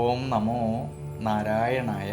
ഓം നമോ നാരായണായ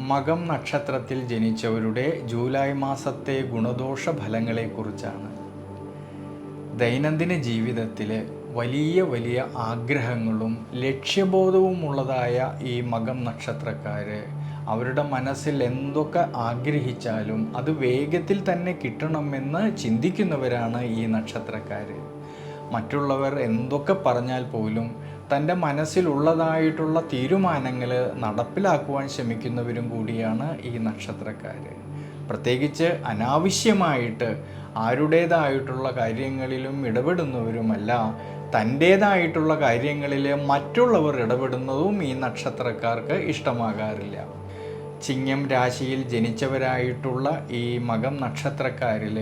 മകം നക്ഷത്രത്തിൽ ജനിച്ചവരുടെ ജൂലൈ മാസത്തെ ഗുണദോഷ ഫലങ്ങളെക്കുറിച്ചാണ് ദൈനംദിന ജീവിതത്തിൽ വലിയ വലിയ ആഗ്രഹങ്ങളും ലക്ഷ്യബോധവുമുള്ളതായ ഈ മകം നക്ഷത്രക്കാർ അവരുടെ മനസ്സിൽ എന്തൊക്കെ ആഗ്രഹിച്ചാലും അത് വേഗത്തിൽ തന്നെ കിട്ടണമെന്ന് ചിന്തിക്കുന്നവരാണ് ഈ നക്ഷത്രക്കാർ മറ്റുള്ളവർ എന്തൊക്കെ പറഞ്ഞാൽ പോലും തന്റെ മനസ്സിലുള്ളതായിട്ടുള്ള തീരുമാനങ്ങൾ നടപ്പിലാക്കുവാൻ ശ്രമിക്കുന്നവരും കൂടിയാണ് ഈ നക്ഷത്രക്കാർ. പ്രത്യേകിച്ച് അനാവശ്യമായിട്ട് ആരുടേതായിട്ടുള്ള കാര്യങ്ങളിലും ഇടപെടുന്നവരുമല്ല തന്റേതായിട്ടുള്ള കാര്യങ്ങളിൽ മറ്റുള്ളവർ ഇടപെടുന്നതും ഈ നക്ഷത്രക്കാർക്ക് ഇഷ്ടമാകാറില്ല. ചിങ്ങം രാശിയിൽ ജനിച്ചവരായിട്ടുള്ള ഈ മകം നക്ഷത്രക്കാരിൽ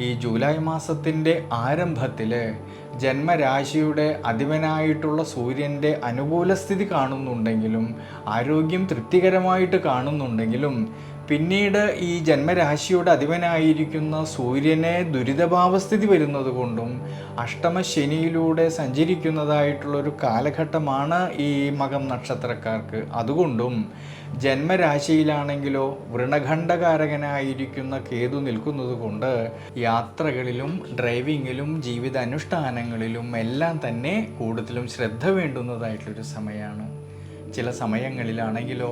ഈ ജൂലൈ മാസത്തിന്റെ ആരംഭത്തിൽ ജന്മരാശിയുടെ അധിപനായിട്ടുള്ള സൂര്യന്റെ അനുകൂല സ്ഥിതി കാണുന്നുണ്ടെങ്കിലും ആരോഗ്യം തൃപ്തികരമായിട്ട് കാണുന്നുണ്ടെങ്കിലും പിന്നീട് ഈ ജന്മരാശിയുടെ അധിപനായിരിക്കുന്ന സൂര്യനെ ദുരിതഭാവസ്ഥിതി വരുന്നത് കൊണ്ടും അഷ്ടമശനിയിലൂടെ സഞ്ചരിക്കുന്നതായിട്ടുള്ളൊരു കാലഘട്ടമാണ് ഈ മകം നക്ഷത്രക്കാർക്ക്. അതുകൊണ്ടും ജന്മരാശിയിലാണെങ്കിലോ വൃണഖണ്ഡകാരകനായിരിക്കുന്ന കേതു നിൽക്കുന്നത് കൊണ്ട് യാത്രകളിലും ഡ്രൈവിങ്ങിലും ജീവിത അനുഷ്ഠാനങ്ങളിലും എല്ലാം തന്നെ കൂടുതലും ശ്രദ്ധ വേണ്ടുന്നതായിട്ടുള്ളൊരു സമയമാണ്. ചില സമയങ്ങളിലാണെങ്കിലോ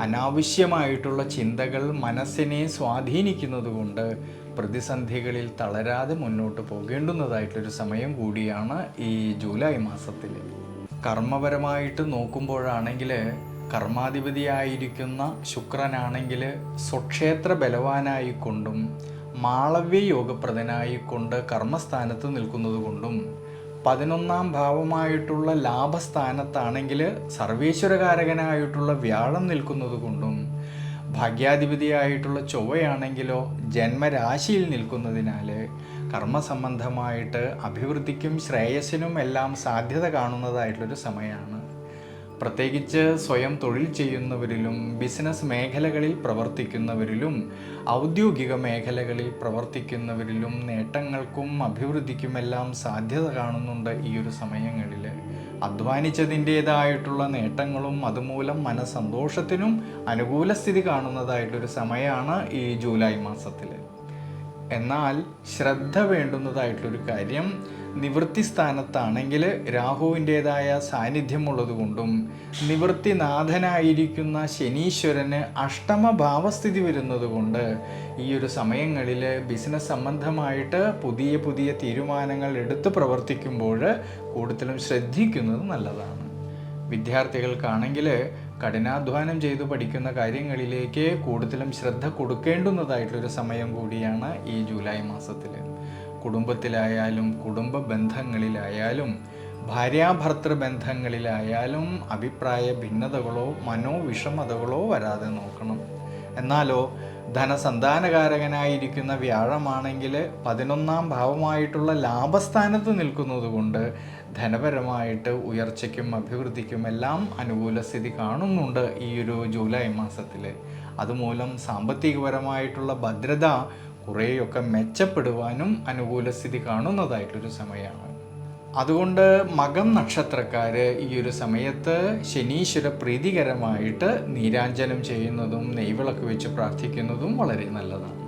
അനാവശ്യമായിട്ടുള്ള ചിന്തകൾ മനസ്സിനെ സ്വാധീനിക്കുന്നത് കൊണ്ട് പ്രതിസന്ധികളിൽ തളരാതെ മുന്നോട്ട് പോകേണ്ടുന്നതായിട്ടൊരു സമയം കൂടിയാണ് ഈ ജൂലൈ മാസത്തിൽ കർമ്മപരമായിട്ട് നോക്കുമ്പോഴാണെങ്കിൽ കർമാധിപതിയായിരിക്കുന്ന ശുക്രനാണെങ്കിൽ സ്വക്ഷേത്ര ബലവാനായിക്കൊണ്ടും മാളവ്യ യോഗപ്രദനായിക്കൊണ്ട് കർമ്മസ്ഥാനത്ത് നിൽക്കുന്നത് കൊണ്ടും പതിനൊന്നാം ഭാവമായിട്ടുള്ള ലാഭസ്ഥാനത്താണെങ്കിൽ സർവേശ്വരകാരകനായിട്ടുള്ള വ്യാഴം നിൽക്കുന്നത് കൊണ്ടും ഭാഗ്യാധിപതിയായിട്ടുള്ള ചൊവ്വയാണെങ്കിലോ ജന്മരാശിയിൽ നിൽക്കുന്നതിനാൽ കർമ്മസംബന്ധമായിട്ട് അഭിവൃദ്ധിക്കും ശ്രേയസ്സിനും എല്ലാം സാധ്യത കാണുന്നതായിട്ടുള്ളൊരു സമയമാണ്. പ്രത്യേകിച്ച് സ്വയം തൊഴിൽ ചെയ്യുന്നവരിലും ബിസിനസ് മേഖലകളിൽ പ്രവർത്തിക്കുന്നവരിലും ഔദ്യോഗിക മേഖലകളിൽ പ്രവർത്തിക്കുന്നവരിലും നേട്ടങ്ങൾക്കും അഭിവൃദ്ധിക്കുമെല്ലാം സാധ്യത കാണുന്നുണ്ട് ഈ ഒരു സമയങ്ങളിൽ അധ്വാനിച്ചതിന്റേതായിട്ടുള്ള നേട്ടങ്ങളും അതുമൂലം മനസ്സന്തോഷത്തിനും അനുകൂല സ്ഥിതി കാണുന്നതായിട്ടൊരു സമയമാണ് ഈ ജൂലൈ മാസത്തിൽ എന്നാൽ ശ്രദ്ധ വേണ്ടുന്നതായിട്ടുള്ളൊരു കാര്യം നിവൃത്തി സ്ഥാനത്താണെങ്കിൽ രാഹുവിന്റേതായ സാന്നിധ്യമുള്ളതുകൊണ്ടും നിവൃത്തിനാഥനായിരിക്കുന്ന ശനീശ്വരന് അഷ്ടമ ഭാവസ്ഥിതി വരുന്നതുകൊണ്ട് ഈ ഒരു സമയങ്ങളിൽ ബിസിനസ് സംബന്ധമായിട്ട് പുതിയ പുതിയ തീരുമാനങ്ങൾ എടുത്ത് പ്രവർത്തിക്കുമ്പോൾ കൂടുതലും ശ്രദ്ധിക്കുന്നത് നല്ലതാണ്. വിദ്യാർത്ഥികൾക്കാണെങ്കിൽ കഠിനാധ്വാനം ചെയ്തു പഠിക്കുന്ന കാര്യങ്ങളിലേക്ക് കൂടുതലും ശ്രദ്ധ കൊടുക്കേണ്ടുന്നതായിട്ടൊരു സമയം കൂടിയാണ് ഈ ജൂലൈ മാസത്തിൽ കുടുംബത്തിലായാലും കുടുംബ ബന്ധങ്ങളിലായാലും ഭാര്യാഭർത്തൃ ബന്ധങ്ങളിലായാലും അഭിപ്രായ ഭിന്നതകളോ മനോവിഷമതകളോ വരാതെ നോക്കണം. എന്നാലോ ധനസന്താനകാരകനായിരിക്കുന്ന വ്യാഴമാണെങ്കിൽ പതിനൊന്നാം ഭാവമായിട്ടുള്ള ലാഭസ്ഥാനത്ത് നിൽക്കുന്നത് കൊണ്ട് ധനപരമായിട്ട് ഉയർച്ചയ്ക്കും അഭിവൃദ്ധിക്കും എല്ലാം അനുകൂല സ്ഥിതി കാണുന്നുണ്ട് ഈ ഒരു ജൂലൈ മാസത്തിൽ അതുമൂലം സാമ്പത്തികപരമായിട്ടുള്ള ഭദ്രത കുറേയൊക്കെ മെച്ചപ്പെടുവാനും അനുകൂല സ്ഥിതി കാണുന്നതായിട്ടൊരു സമയമാണ്. അതുകൊണ്ട് മകം നക്ഷത്രക്കാർ ഈ ഒരു സമയത്ത് ശനീശ്വര പ്രീതികരമായിട്ട് നീരാഞ്ജനം ചെയ്യുന്നതും നെയ്വിളക്ക് വെച്ച് പ്രാർത്ഥിക്കുന്നതും വളരെ നല്ലതാണ്.